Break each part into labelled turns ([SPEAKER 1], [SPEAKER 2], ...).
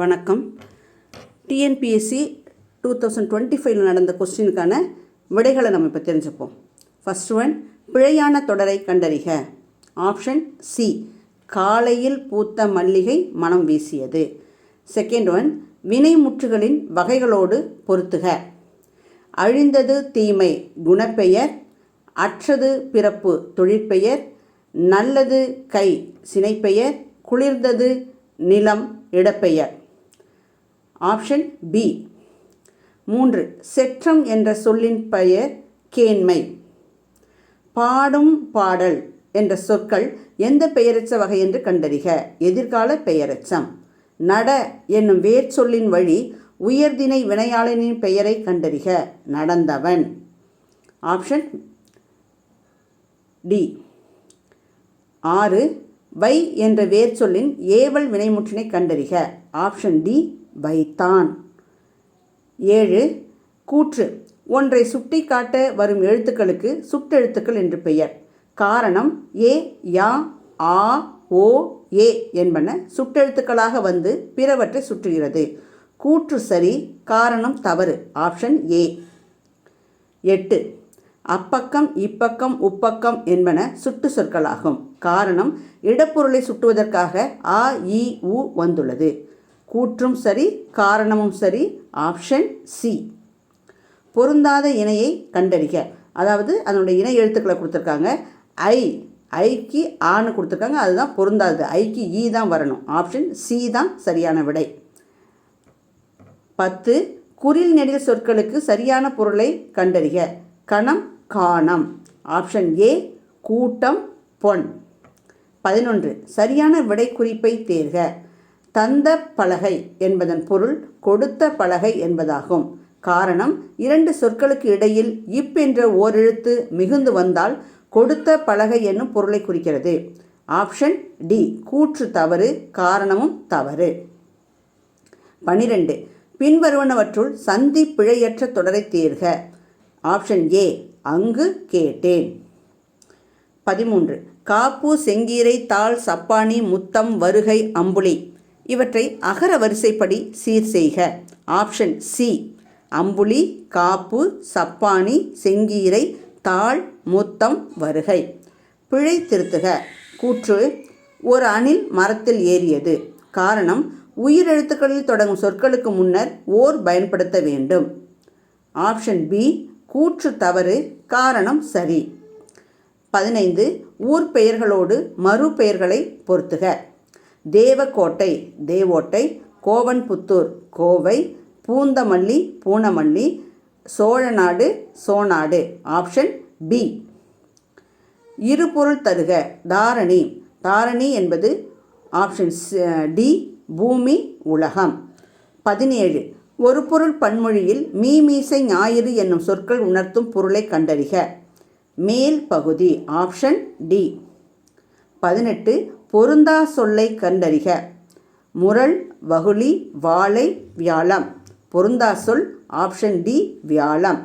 [SPEAKER 1] வணக்கம். TNPSC two thousand twenty ஃபைவ்ல நடந்த கொஸ்டினுக்கான விடைகளை நம்ம இப்போ தெரிஞ்சுப்போம். ஃபர்ஸ்ட் ஒன் பிழையான தொடரை கண்டறிக. ஆப்ஷன் சி காலையில் பூத்த மல்லிகை மனம் வீசியது. செகண்ட் ஒன் வினைமுற்றுகளின் வகைகளோடு பொருத்துக. அழிந்தது தீமை குணப்பெயர் அற்றது பிறப்பு தொழிற்பெயர் நல்லது கை சினைப்பெயர் குளிர்ந்தது நிலம் இடப்பெயர். ஆப்ஷன் பி மூன்று செற்றம் என்ற சொல்லின் பெயர் கேண்மை. பாடும் பாடல் என்ற சொற்கள் எந்த பெயரச்ச வகை என்று கண்டறிக. எதிர்கால பெயரச்சம். நட என்னும் வேர் சொல்லின் வழி உயர்திணை வினையாளனின் பெயரை கண்டறிக. நடந்தவன். ஆப்ஷன் டி ஆறு வை என்ற வேர் சொல்லின் ஏவல் வினைமுற்றினை கண்டறிக. ஆப்ஷன் டி வைத்தான். ஏழு கூற்று. ஒன்றை சுட்டிக்காட்ட வரும் எழுத்துக்களுக்கு சுட்டெழுத்துக்கள் என்று பெயர். காரணம் ஏ யா ஆ ஓ ஏ என்பன சுட்டெழுத்துக்களாக வந்து பிறவற்றை சுற்றுகிறது. கூற்று சரி காரணம் தவறு. Option A. எட்டு அப்பக்கம் இப்பக்கம் உப்பக்கம் என்பன சுட்டு சொற்களாகும். காரணம் இடப்பொருளை சுட்டுவதற்காக ஆ இ உ வந்துள்ளது. கூற்றும் சரி காரணமும் சரி. Option C. பொருந்தாத இணையை கண்டறிக. அதாவது அதனுடைய இணை எழுத்துக்களை கொடுத்துருக்காங்க. ஐ. ஐக்கு ஆன்னு கொடுத்துருக்காங்க. அதுதான் பொருந்தாதது. ஐக்கு ஈ தான் வரணும். ஆப்ஷன் சி தான் சரியான விடை. பத்து. குறில் நெடில் சொற்களுக்கு சரியான பொருளை கண்டறிக. கணம் காணம். ஆப்ஷன் ஏ கூட்டம் பொன். பதினொன்று. சரியான விடை குறிப்பை தேர்க. தந்த பலகை என்பதன் பொருள் கொடுத்த பலகை என்பதாகும். காரணம் இரண்டு சொற்களுக்கு இடையில் இப் என்ற ஓரெழுத்து மிகுந்து வந்தால் கொடுத்த பலகை என்னும் பொருளை குறிக்கிறது. ஆப்ஷன் டி கூற்று தவறு காரணமும் தவறு. பனிரெண்டு பின்வருவனவற்றுள் சந்தி பிழையற்ற தொடரை தேர்க. ஆப்ஷன் ஏ அங்கு கேட்டேன். பதிமூன்று காப்பு செங்கீரை தாள் சப்பானி முத்தம் வருகை அம்புலி. இவற்றை அகர வரிசைப்படி சீர் செய்க. ஆப்ஷன் சி அம்புலி காப்பு சப்பானி செங்கீரை தாள் முத்தம் வருகை. பிழை திருத்துக. கூற்று ஒரு அணில் மரத்தில் ஏறியது. காரணம் உயிரெழுத்துக்களில் தொடங்கும் சொற்களுக்கு முன்னர் ஓர் பயன்படுத்த வேண்டும். ஆப்ஷன் பி கூற்று தவறு காரணம் சரி. பதினைந்து ஊர் பெயர்களோடு மறு பெயர்களை பொருத்துக. Devakottai Devottai Kovanputhur Kovai Poonthamalli Poonamalli Chozhanadu Sonadu option B. இருபொருள் தருக. தாரணி. தாரணி என்பது ஆப்ஷன் டி பூமி உலகம். பதினேழு. ஒரு பொருள் பன்மொழியில் மீ மீசை ஞாயிறு என்னும் சொற்கள் உணர்த்தும் பொருளை கண்டறிக. மேல் பகுதி. Option D. பதினெட்டு. பொருந்தா சொல்லை கண்டறிக. முரள் வகுளி வாழை வியாழம். பொருந்தா சொல் ஆப்ஷன் டி வியாழம்.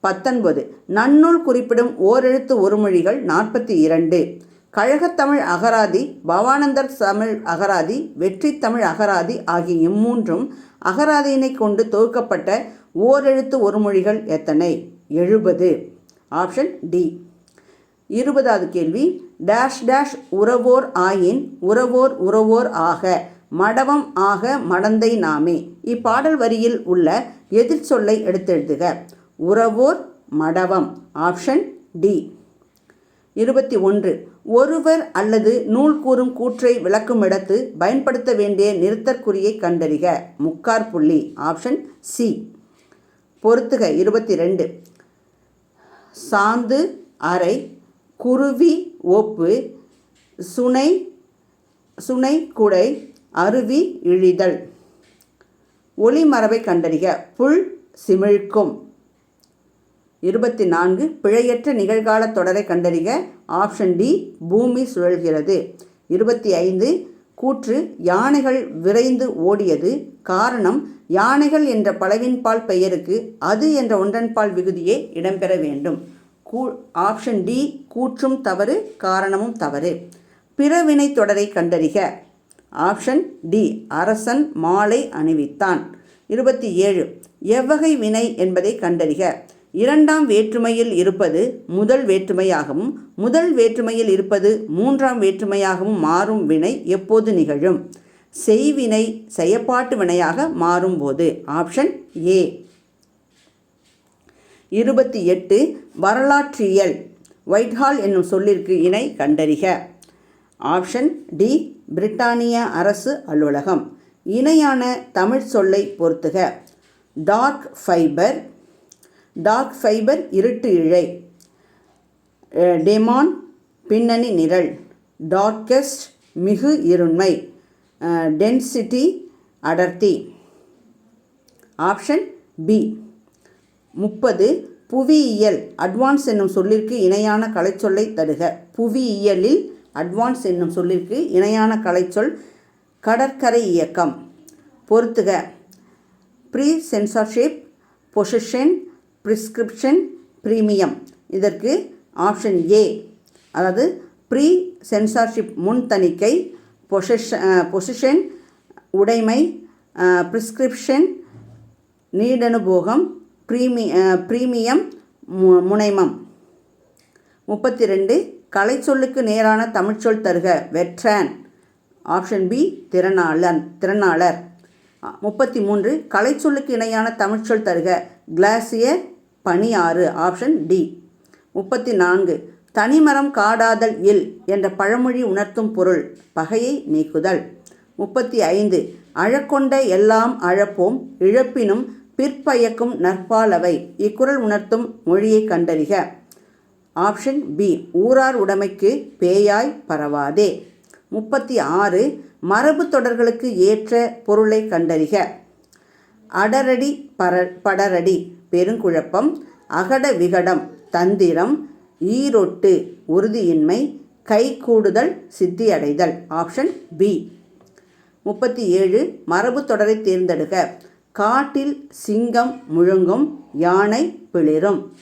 [SPEAKER 1] பத்தொன்பது. நன்னூல் குறிப்பிடும் ஓரெழுத்து ஒருமொழிகள் நாற்பத்தி இரண்டு. கழகத்தமிழ் அகராதி பவானந்தர் தமிழ் அகராதி வெற்றி தமிழ் அகராதி ஆகிய இம்மூன்றும் அகராதியினை கொண்டு தொகுக்கப்பட்ட ஓரெழுத்து ஒருமொழிகள் எத்தனை? எழுபது. Option D. இருபதாவது கேள்வி. டேஷ் டேஷ் உறவோர் ஆயின் உறவோர் உறவோர் ஆக மடவம் ஆக மடந்தை நாமே. இப்பாடல் வரியில் உள்ள எதிர்ச்சொல்லை எடுத்தெழுதுக. உறவோர் மடவம். Option D. இருபத்தி ஒன்று. ஒருவர் அல்லது நூல் கூறும் கூற்றை விளக்கும் இடத்து பயன்படுத்த வேண்டிய நிறுத்தற்குறியை கண்டறிக. முக்கார் புள்ளி. Option C. பொறுத்துக. இருபத்தி ரெண்டு. சாந்து அறை குருவி ஒப்பு சுனை சுனை குடை அருவி இழிதல். ஒளிமரபை கண்டறிக. புல் சிமிழ்க்கும். இருபத்தி நான்கு பிழையற்ற நிகழ்கால தொடரை கண்டறிக. Option D. பூமி சுழல்கிறது. இருபத்தி ஐந்து கூற்று யானைகள் விரைந்து ஓடியது. காரணம் யானைகள் என்ற பலவின்பால் பெயருக்கு அது என்ற ஒன்றன்பால் விகுதியே இடம்பெற வேண்டும். கூ ஆப்ஷன் டி கூற்றும் தவறு காரணமும் தவறு. பிறவினை தொடரை கண்டறிக. ஆப்ஷன் டி அரசன் மாலை அணிவித்தான். இருபத்தி ஏழு எவ்வகை வினை என்பதை கண்டறிக. இரண்டாம் வேற்றுமையில் இருப்பது முதல் வேற்றுமையாகவும் முதல் வேற்றுமையில் இருப்பது மூன்றாம் வேற்றுமையாகவும் மாறும் வினை எப்போது நிகழும்? செய்வினை செயப்பாட்டு வினையாக மாறும்போது. ஆப்ஷன் ஏ இருபத்தி எட்டு வரலாற்றியல். ஒயிட்ஹால் என்னும் சொல்லிற்கு இணை கண்டறிக. ஆப்ஷன் டி பிரிட்டானிய அரசு அலுவலகம். இணையான தமிழ் சொல்லை பொறுத்துக. டார்க் ஃபைபர் டார்க் ஃபைபர் இருட்டு இழை. டெமான் பின்னணி நிரல். டார்க்கெஸ்ட் மிகு இருண்மை. டென்சிட்டி அடர்த்தி. ஆப்ஷன் பி முப்பது புவியியல் அட்வான்ஸ் என்னும் சொல்லிற்கு இணையான கலைச்சொல்லை தருக. புவியியலில் அட்வான்ஸ் என்னும் சொல்லிற்கு இணையான கலைச்சொல் கடற்கரை இயக்கம். பொருத்துக. Pre censorship position prescription premium இதற்கு ஆப்ஷன் ஏ அதாவது ப்ரீ சென்சார்ஷிப் முன் தணிக்கை பொசிஷன் பொசிஷன் உடைமை ப்ரிஸ்கிரிப்ஷன் நீடனுபோகம் ப்ரீமி ப்ரீமியம் மு முனைமம். முப்பத்தி ரெண்டு கலைச்சொல்லுக்கு நேரான தமிழ்ச்சொல் தருக வெற்றன். Option B திறனாளன் திறனாளர். முப்பத்தி மூன்று கலைச்சொல்லுக்கு இணையான தமிழ்ச்சொல் தருக கிளாசியர் பனியாறு ஆப்ஷன் டி. முப்பத்தி நான்கு தனிமரம் காடாதல் இல் என்ற பழமொழி உணர்த்தும் பொருள் பகையை நீக்குதல். முப்பத்தி ஐந்து அழக்கொண்ட எல்லாம் அழப்போம் இழப்பினும் பிற்பயக்கும் நற்பாலவை. இக்குறள் உணர்த்தும் மொழியை கண்டறிக. Option B. ஊரார் உடைமைக்கு பேயாய் பரவாதே. முப்பத்தி ஆறு. மரபு தொடர்களுக்கு ஏற்ற பொருளை கண்டறிக. அடரடி பர படரடி. பெருங்குழப்பம். அகட விகடம். தந்திரம். ஈரொட்டு. உறுதியின்மை. கைகூடுதல் சித்தியடைதல். Option B. முப்பத்தி ஏழு. மரபு தொடரை தேர்ந்தெடுக்க காட்டில் சிங்கம் முழுங்கும் யானை பிளிரும்.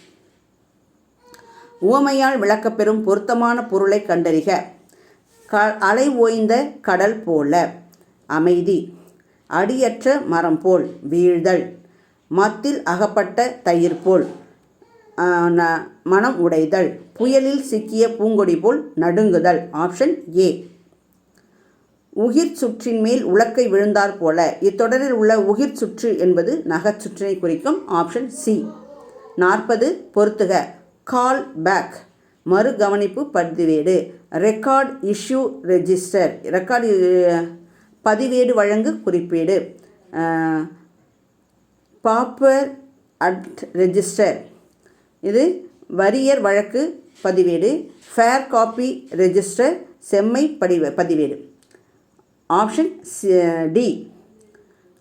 [SPEAKER 1] உவமையால் விளக்கப்பெறும் பொருத்தமான பொருளை கண்டறிக. க அலை ஓய்ந்த கடல் போல. அமைதி. அடியற்ற மரம் போல் வீழ்தல். மத்தில் அகப்பட்ட தயிர் போல் ந- மனம் உடைதல். புயலில் சிக்கிய பூங்கொடி போல் நடுங்குதல். Option A. உகிர் சுற்றின் மேல் உலக்கை விழுந்தார் போல. இத்தொடரில் உள்ள உகிர் சுற்று என்பது நகச்சுற்றினை குறிக்கும் ஆப்ஷன் சி நாற்பது பொறுத்துக கால் பேக் மறு கவனிப்பு பதிவேடு ரெக்கார்ட் இஷ்யூ ரெஜிஸ்டர் ரெக்கார்டு பதிவேடு வழங்கு குறிப்பீடு. பாப்பர் அட் ரெஜிஸ்டர் இது வரியர் வழக்கு பதிவேடு. ஃபேர் காப்பி ரெஜிஸ்டர் செம்மை படிவ பதிவேடு. Option D.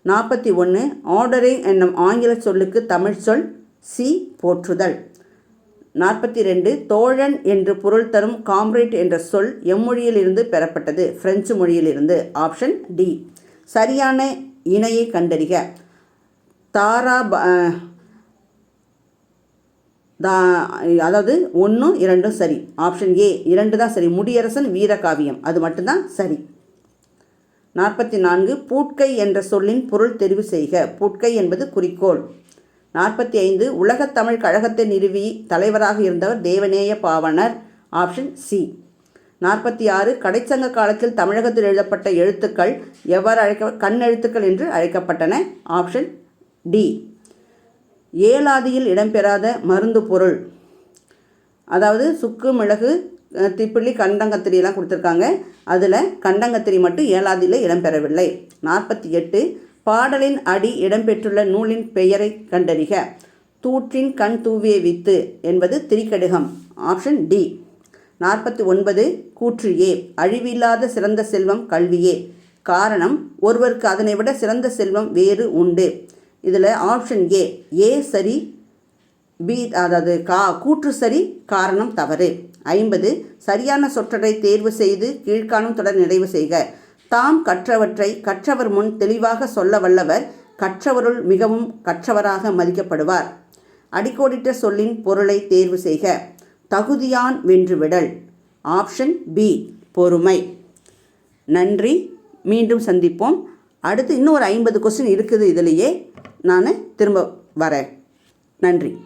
[SPEAKER 1] நாற்பத்தி ஒன்று ஆர்டரிங் என்னும் ஆங்கில சொல்லுக்கு தமிழ் சொல் சி போற்றுதல். நாற்பத்தி ரெண்டு தோழன் என்று பொருள் தரும் காம்ரேட் என்ற சொல் எம்மொழியிலிருந்து பெறப்பட்டது பிரெஞ்சு மொழியிலிருந்து. Option D. சரியான இணையை கண்டறிக. தாரா ப- தா அதாவது ஒன்றும் இரண்டும் சரி. ஆப்ஷன் ஏ இரண்டு தான் சரி. முடியரசன் வீரகாவியம். அது மட்டும்தான் சரி. நாற்பத்தி நான்கு பூட்கை என்ற சொல்லின் பொருள் தெரிவு செய்க. பூட்கை என்பது குறிக்கோள். நாற்பத்தி ஐந்து உலகத் தமிழ் கழகத்தை நிறுவி தலைவராக இருந்தவர் தேவநேய பாவனர் ஆப்ஷன் சி. நாற்பத்தி ஆறு கடைச்சங்க காலத்தில் தமிழகத்தில் எழுதப்பட்ட எழுத்துக்கள் எவ்வாறு அழைக்க கண்ணெழுத்துக்கள் என்று அழைக்கப்பட்டன? Option D. ஏலாதியில் இடம்பெறாத மருந்து பொருள். அதாவது சுக்கு மிளகு திப்பிள்ளி கண்டங்கத்திரியெல்லாம் கண்டங்கத்திரி எல்லாம் கொடுத்துருக்காங்க. அதில் கண்டங்கத்திரி மட்டும் ஏழாதியில் இடம்பெறவில்லை. நாற்பத்தி எட்டு பாடலின் அடி இடம்பெற்றுள்ள நூலின் பெயரை கண்டறிக. தூற்றின் கண் தூவிய வித்து என்பது திரிக்கடுகம் ஆப்ஷன் டி. நாற்பத்தி ஒன்பது கூற்று ஏ. அழிவில்லாத சிறந்த செல்வம் கல்வியே காரணம் ஒருவருக்கு அதனை விட சிறந்த செல்வம் வேறு உண்டு. இதில் ஆப்ஷன் ஏ. ஏ சரி பி அதாவது கா கூற்று சரி காரணம் தவறு. ஐம்பது சரியான சொற்றொடரை தேர்வு செய்து கீழ்காணும் தொடர் நிறைவு செய்க. தாம் கற்றவற்றை கற்றவர் முன் தெளிவாக சொல்ல வல்லவர் கற்றவருள் மிகவும் கற்றவராக மதிக்கப்படுவார். அடிக்கோடிட்ட சொல்லின் பொருளை தேர்வு செய்க. தகுதியான் வென்றுவிடல். ஆப்ஷன் பி பொறுமை. நன்றி. மீண்டும் சந்திப்போம். அடுத்து இன்னும் ஒரு ஐம்பது கொஸ்டின் இருக்குது இதுலேயே. நான் திரும்ப வரேன். நன்றி.